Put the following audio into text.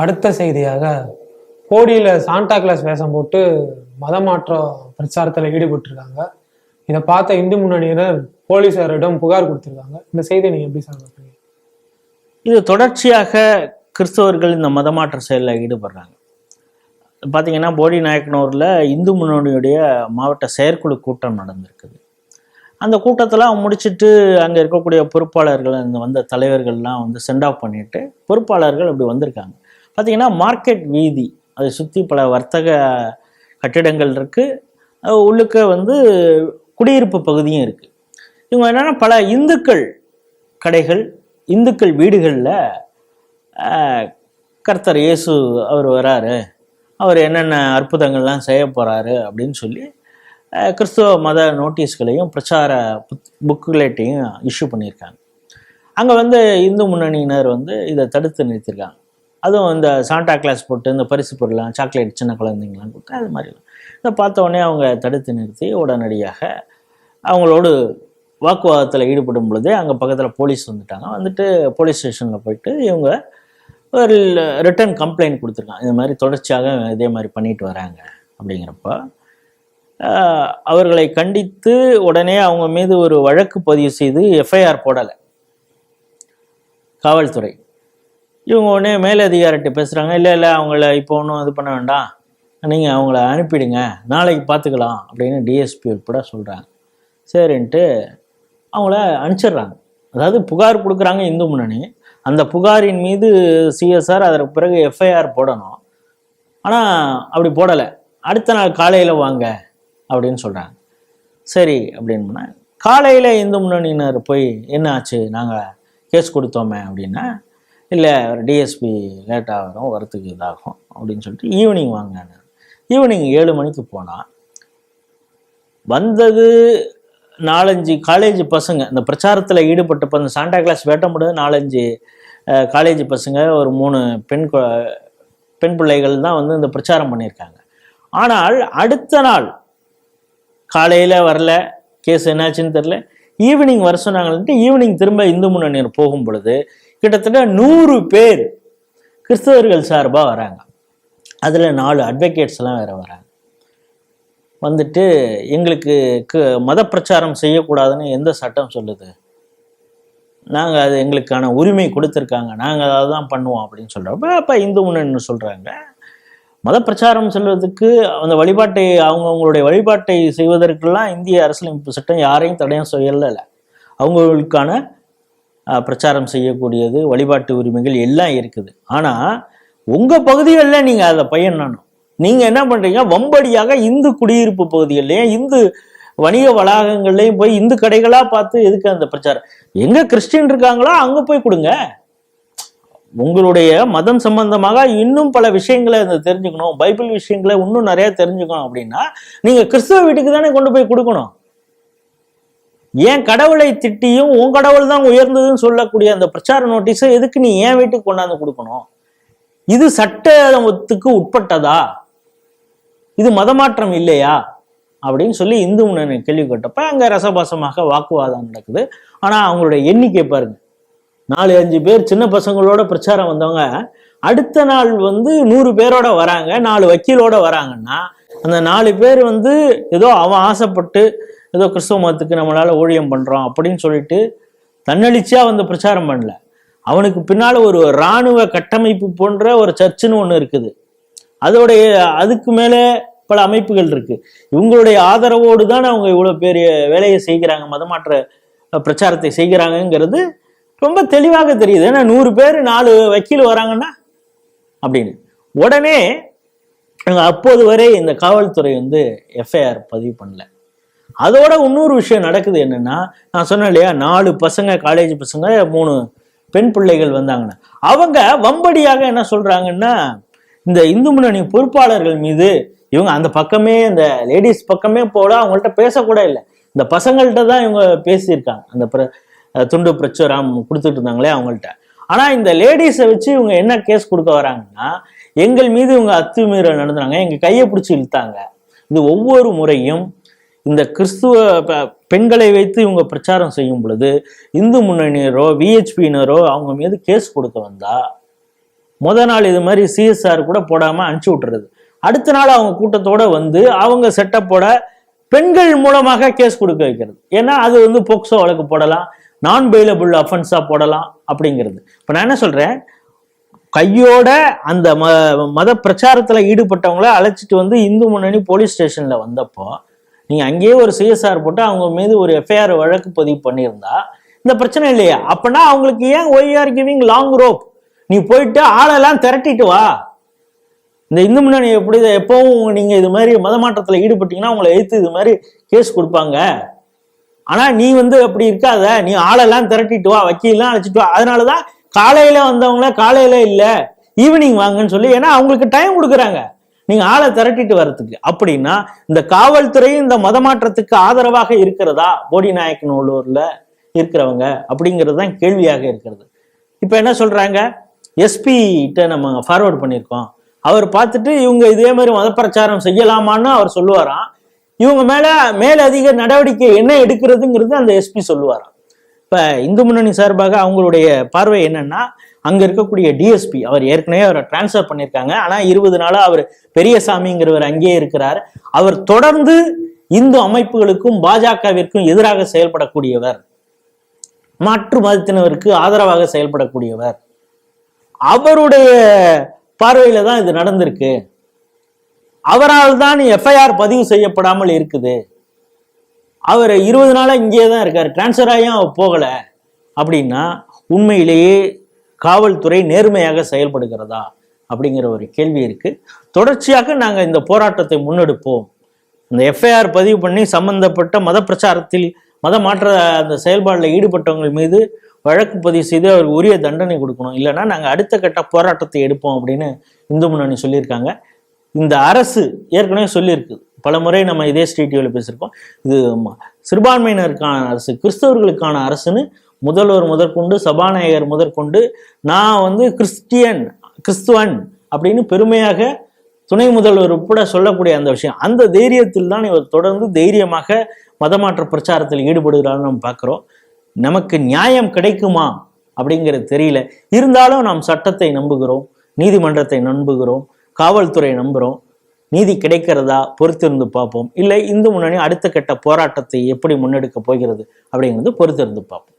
அடுத்த செய்தியாக போடியில் Santa Claus வேஷம் போட்டு மதமாற்ற பிரச்சாரத்தில் ஈடுபட்டிருக்காங்க. இதை பார்த்த இந்து முன்னணியினர் போலீசாரிடம் புகார் கொடுத்துருக்காங்க. இந்த செய்தியை நீங்கள் எப்படி சார் பார்க்குறீங்க? இது தொடர்ச்சியாக கிறிஸ்தவர்கள் இந்த மதமாற்ற செயலில் ஈடுபடுறாங்க. பார்த்தீங்கன்னா போடி நாயக்கனூரில் இந்து முன்னணியுடைய மாவட்ட செயற்குழு கூட்டம் நடந்திருக்குது. அந்த கூட்டத்தில் முடிச்சுட்டு அங்கே இருக்கக்கூடிய பொறுப்பாளர்கள் இந்த வந்த தலைவர்கள்லாம் வந்து சென்ட் ஆஃப் பண்ணிட்டு பொறுப்பாளர்கள் அப்படி வந்திருக்காங்க. பார்த்தீங்கன்னா மார்க்கெட் வீதி. அதை சுற்றி பல வர்த்தக கட்டிடங்கள் இருக்குது உள்ளுக்க வந்து குடியிருப்பு பகுதியும் இருக்குது இவங்க என்னென்னா பல இந்துக்கள் கடைகள் இந்துக்கள் வீடுகளில் கர்த்தர் இயேசு அவர் வராரு. அவர் என்னென்ன அற்புதங்கள்லாம் செய்ய போகிறாரு அப்படின்னு சொல்லி கிறிஸ்துவ மத நோட்டீஸ்களையும் பிரச்சார புத் புக்குலேட்டையும் இஷ்யூ பண்ணியிருக்காங்க. அங்கே வந்து இந்து முன்னணியினர் வந்து இதை தடுத்து நிறுத்தியிருக்காங்க. அதுவும் இந்த சாண்டா கிளாஸ் போட்டு இந்த பரிசு பொருளாம் சாக்லேட் சின்ன குழந்தைங்களாம் கொடுத்து அது மாதிரிலாம் இதை பார்த்த உடனே அவங்க தடுத்து நிறுத்தி உடனடியாக அவங்களோடு வாக்குவாதத்தில் ஈடுபடும் பொழுதே அங்கே பக்கத்தில் போலீஸ் வந்துட்டாங்க. வந்துட்டு போலீஸ் ஸ்டேஷனில் போயிட்டு இவங்க ஒரு ரிட்டர்ன் கம்ப்ளைண்ட் கொடுத்துருக்காங்க. இது மாதிரி தொடர்ச்சியாக இதே மாதிரி பண்ணிட்டு வராங்க அப்படிங்கிறப்ப அவர்களை கண்டித்து உடனே அவங்க மீது ஒரு வழக்கு பதிவு செய்து எஃப்ஐஆர் போடலை. காவல்துறை. இவங்க உடனே மேலதிகாரிட்ட பேசுகிறாங்க இல்லை இல்லை அவங்கள இப்போ ஒன்றும் இது பண்ண வேண்டாம். நீங்கள் அவங்கள அனுப்பிடுங்க. நாளைக்கு பார்த்துக்கலாம் அப்படின்னு டிஎஸ்பி உட்பட சொல்கிறாங்க சரின்ட்டு அவங்கள அனுப்பிச்சிடுறாங்க. அதாவது புகார் கொடுக்குறாங்க இந்து முன்னணி. அந்த புகாரின் மீது சிஎஸ்ஆர் அதற்கு பிறகு எஃப்ஐஆர் போடணும். ஆனால் அப்படி போடலை. அடுத்த நாள் காலையில் வாங்க அப்படின்னு சொல்கிறாங்க சரி அப்படின்னு காலையில் இந்து முன்னணியினர் போய் என்ன ஆச்சு? நாங்கள் கேஸ் கொடுத்தோமே அப்படின்னா இல்லை டிஎஸ்பி லேட்டாக வரும் வரத்துக்கு இதாகும் அப்படின்னு சொல்லிட்டு ஈவினிங் வாங்க ஈவினிங் ஏழு மணிக்கு போனால் வந்தது நாலஞ்சு காலேஜ் பசங்க இந்த பிரச்சாரத்தில் ஈடுபட்டப்போ இந்த சாண்டா கிளாஸ் வேட்டமுடியாது நாலஞ்சு காலேஜ் பசங்க ஒரு மூணு பெண் பெண் பிள்ளைகள் தான் வந்து இந்த பிரச்சாரம் பண்ணியிருக்காங்க. ஆனால் அடுத்த நாள் காலையில் வரல கேஸ் என்னாச்சுன்னு தெரில ஈவினிங் வர சொன்னாங்கன்ட்டு ஈவினிங் திரும்ப இந்து முன்னணியர் போகும் பொழுது கிட்டத்தட்ட நூறு பேர் கிறிஸ்தவர்கள் சார்பாக வராங்க. அதில் நாலு அட்வொகேட்ஸ்லாம் வேறு வராங்க. வந்துட்டு எங்களுக்கு க மத பிரச்சாரம் செய்யக்கூடாதுன்னு எந்த சட்டம் சொல்லுது? நாங்கள் அது எங்களுக்கான உரிமை கொடுத்துருக்காங்க. நாங்கள் அதை தான் பண்ணுவோம் அப்படின்னு சொல்கிறப்ப அப்போ இந்து முன்னணி சொல்கிறாங்க மத பிரச்சாரம் செல்வதற்கு அந்த வழிபாட்டை அவங்க அவங்களுடைய வழிபாட்டை செய்வதற்கெல்லாம் இந்திய அரசியலமைப்பு சட்டம் யாரையும் தடையும் செய்யலை. அவங்களுக்கான பிரச்சாரம் செய்யக்கூடியது வழிபாட்டு உரிமைகள் எல்லாம் இருக்குது. ஆனால் உங்கள் பகுதிகளில் நீங்கள் அதை பயனணும் நீங்கள் என்ன பண்ணுறீங்க வம்படியாக இந்து குடியிருப்பு பகுதிகள்லையும் இந்து வணிக வளாகங்கள்லையும் போய் இந்து கடைகளாக பார்த்து எதுக்கு அந்த பிரச்சாரம்? எங்கே கிறிஸ்டின் இருக்காங்களோ அங்கே போய் கொடுங்க. உங்களுடைய மதம் சம்பந்தமாக இன்னும் பல விஷயங்களை தெரிஞ்சுக்கணும் பைபிள் விஷயங்களை இன்னும் நிறைய தெரிஞ்சுக்கணும் அப்படின்னா நீங்க கிறிஸ்துவ வீட்டுக்கு தானே கொண்டு போய் கொடுக்கணும். ஏன் கடவுளை திட்டியும் உன் கடவுள் தான் உயர்ந்ததுன்னு சொல்லக்கூடிய அந்த பிரச்சார நோட்டீஸை எதுக்கு நீ ஏன் வீட்டுக்கு கொண்டாந்து கொடுக்கணும்? இது சட்டத்துக்கு உட்பட்டதா? இது மதமாற்றம் இல்லையா? அப்படின்னு சொல்லி இந்து முன்னணி கேள்வி கேட்டப்ப அங்க ரசபாசமாக வாக்குவாதம் நடக்குது. ஆனா அவங்களுடைய எண்ணிக்கை பாருங்க. நாலு அஞ்சு பேர் சின்ன பசங்களோட பிரச்சாரம் வந்தவங்க. அடுத்த நாள் வந்து நூறு பேரோட வராங்க. நாலு வக்கீலோட வராங்கன்னா அந்த நாலு பேர் வந்து ஏதோ அவன் ஆசைப்பட்டு ஏதோ கிறிஸ்தவ மதத்துக்கு நம்மளால ஊழியம் பண்றோம் அப்படின்னு சொல்லிட்டு தன்னெழுச்சியா வந்து பிரச்சாரம் பண்ணல. அவனுக்கு பின்னால ஒரு இராணுவ கட்டமைப்பு போன்ற ஒரு சர்ச்சுன்னு ஒன்று இருக்குது. அதோடைய அதுக்கு மேலே பல அமைப்புகள் இருக்கு. இவங்களுடைய ஆதரவோடு தான் அவங்க இவ்வளோ பெரிய வேலையை செய்கிறாங்க மதமாற்ற பிரச்சாரத்தை செய்கிறாங்கங்கிறது ரொம்ப தெளிவாக தெரியுது. ஏன்னா நூறு பேர் நாலு வக்கீல் வராங்கன்னா அப்படின்னு. உடனே அங்க அப்போது வரை இந்த காவல்துறை வந்து எஃப்ஐஆர் பதிவு பண்ணல. அதோட இன்னொரு விஷயம் நடக்குது என்னன்னா நான் சொன்னேன் இல்லையா நாலு பசங்க காலேஜ் பசங்க மூணு பெண் பிள்ளைகள் வந்தாங்கன்னா அவங்க வம்படியாக என்ன சொல்றாங்கன்னா இந்த இந்து முன்னணி பொறுப்பாளர்கள் மீது இவங்க அந்த பக்கமே இந்த லேடிஸ் பக்கமே போல அவங்கள்ட்ட பேசக்கூட இல்லை. இந்த பசங்கள்கிட்ட தான் இவங்க பேசியிருக்காங்க. அந்த துண்டு பிரச்சுரம் கொடுத்துட்டு இருந்தாங்களே அவங்கள்ட்ட. ஆனால் இந்த லேடிஸை வச்சு இவங்க என்ன கேஸ் கொடுக்க வராங்கன்னா எங்கள் மீது இவங்க அத்துமீறல் நடந்தாங்க எங்க கையை பிடிச்சி இழுத்தாங்க. இது ஒவ்வொரு முறையும் இந்த கிறிஸ்துவ ப- பெண்களை வைத்து இவங்க பிரச்சாரம் செய்யும் பொழுது இந்து முன்னணியரோ விஹெச்பியினரோ அவங்க மீது கேஸ் கொடுக்க வந்தா முத நாள் இது மாதிரி சிஎஸ்ஆர் கூட போடாமல் அனுப்பிச்சு விட்டுறது. அடுத்த நாள் அவங்க கூட்டத்தோட வந்து அவங்க செட்டப்போட பெண்கள் மூலமாக கேஸ் கொடுக்க வைக்கிறது. ஏன்னா அது வந்து போக்சோ வழக்கு போடலாம். நான் பெயிலபிள் அஃபென்ஸாக போடலாம் அப்படிங்கிறது. இப்போ நான் என்ன சொல்கிறேன் கையோட அந்த ம மத பிரச்சாரத்தில் ஈடுபட்டவங்கள அழைச்சிட்டு வந்து இந்து முன்னணி போலீஸ் ஸ்டேஷனில் வந்தப்போ நீங்கள் அங்கேயே ஒரு சிஎஸ்ஆர் போட்டு அவங்க மீது ஒரு எஃப்ஐஆர் வழக்கு பதிவு பண்ணியிருந்தா இந்த பிரச்சனை இல்லையா? அப்படின்னா அவங்களுக்கு ஏன் ஒய்ஆர் கிவிங் லாங் ரோப் நீ போயிட்டு ஆளெல்லாம் திரட்டிட்டு வா. இந்த இந்து முன்னணி எப்படி எப்பவும் நீங்கள் இது மாதிரி மத மாற்றத்தில் ஈடுபட்டீங்கன்னா உங்களை எதிர்த்து இது மாதிரி கேஸ் கொடுப்பாங்க. ஆனா நீ வந்து அப்படி இருக்காத. நீ ஆளெல்லாம் திரட்டிட்டு வா வக்கீல்லாம் அழைச்சிட்டு வா. அதனாலதான் காலையில வந்தவங்கள காலையில இல்ல ஈவினிங் வாங்கன்னு சொல்லி ஏன்னா அவங்களுக்கு டைம் கொடுக்குறாங்க. நீங்க ஆளை திரட்டிட்டு வர்றதுக்கு. அப்படின்னா இந்த காவல்துறை இந்த மத மாற்றத்துக்கு ஆதரவாக இருக்கிறதா? போடி நாயக்கனூர்ல இருக்கிறவங்க அப்படிங்கிறது தான் கேள்வியாக இருக்கிறது. இப்போ என்ன சொல்றாங்க? எஸ்பிகிட்ட நம்ம ஃபார்வர்ட் பண்ணியிருக்கோம். அவர் பார்த்துட்டு இவங்க இதே மாதிரி மதப்பிரச்சாரம் செய்யலாமான்னு அவர் சொல்லுவாராம். இவங்க மேல மேலதிக நடவடிக்கை என்ன எடுக்கிறதுங்கிறது அந்த எஸ்பி சொல்லுவாராம். இப்ப இந்து முன்னணி சார்பாக அவங்களுடைய பார்வை என்னன்னா அங்க இருக்கக்கூடிய டிஎஸ்பி அவர் ஏற்கனவே அவரை டிரான்ஸ்ஃபர் பண்ணியிருக்காங்க. ஆனா இருபது நாளா அவர் பெரியசாமிங்கிறவர் அங்கேயே இருக்கிறார். அவர் தொடர்ந்து இந்து அமைப்புகளுக்கும் பாஜகவிற்கும் எதிராக செயல்படக்கூடியவர். மாற்று மதத்தினருக்கு ஆதரவாக செயல்படக்கூடியவர். அவருடைய பார்வையில தான் இது நடந்திருக்கு. அவரால் தான் எஃப்ஐஆர் பதிவு செய்யப்படாமல் இருக்குது. அவர் இருபது நாளாக இங்கேயே தான் இருக்கார். டிரான்ஸ்ஃபர் ஆகியும் அவர் அப்படின்னா உண்மையிலேயே காவல்துறை நேர்மையாக செயல்படுகிறதா? அப்படிங்கிற ஒரு கேள்வி இருக்குது தொடர்ச்சியாக நாங்கள் இந்த போராட்டத்தை முன்னெடுப்போம். இந்த எஃப்ஐஆர் பதிவு பண்ணி சம்பந்தப்பட்ட மத பிரச்சாரத்தில் மத மாற்ற அந்த செயல்பாடில் ஈடுபட்டவங்க மீது வழக்கு பதிவு செய்து அவருக்கு உரிய தண்டனை கொடுக்கணும். இல்லைன்னா நாங்கள் அடுத்த கட்ட போராட்டத்தை எடுப்போம் அப்படின்னு இந்து முன்னணி சொல்லியிருக்காங்க. இந்த அரசு ஏற்கனவே சொல்லியிருக்கு. பல முறை நம்ம இதே ஸ்டேடியோவில் பேசியிருக்கோம். இது சிறுபான்மையினருக்கான அரசு கிறிஸ்தவர்களுக்கான அரசுன்னு முதல்வர் முதற்கொண்டு சபாநாயகர் முதற்கொண்டு நான் வந்து கிறிஸ்டியன் கிறிஸ்துவன் அப்படின்னு பெருமையாக துணை முதல்வர் உட்பட சொல்லக்கூடிய அந்த விஷயம். அந்த தைரியத்தில் தான் இவர் தொடர்ந்து தைரியமாக மதமாற்ற பிரச்சாரத்தில் ஈடுபடுகிறான்னு நம்ம பார்க்குறோம். நமக்கு நியாயம் கிடைக்குமா அப்படிங்கிறது தெரியல. இருந்தாலும் நாம் சட்டத்தை நம்புகிறோம் நீதிமன்றத்தை நம்புகிறோம். காவல்துறை நம்புகிறோம் நீதி கிடைக்கிறதா பொறுத்திருந்து பார்ப்போம். இல்லை இந்து முன்னணி அடுத்த கட்ட போராட்டத்தை எப்படி முன்னெடுக்க போகிறது அப்படிங்கிறது பொறுத்திருந்து பார்ப்போம்.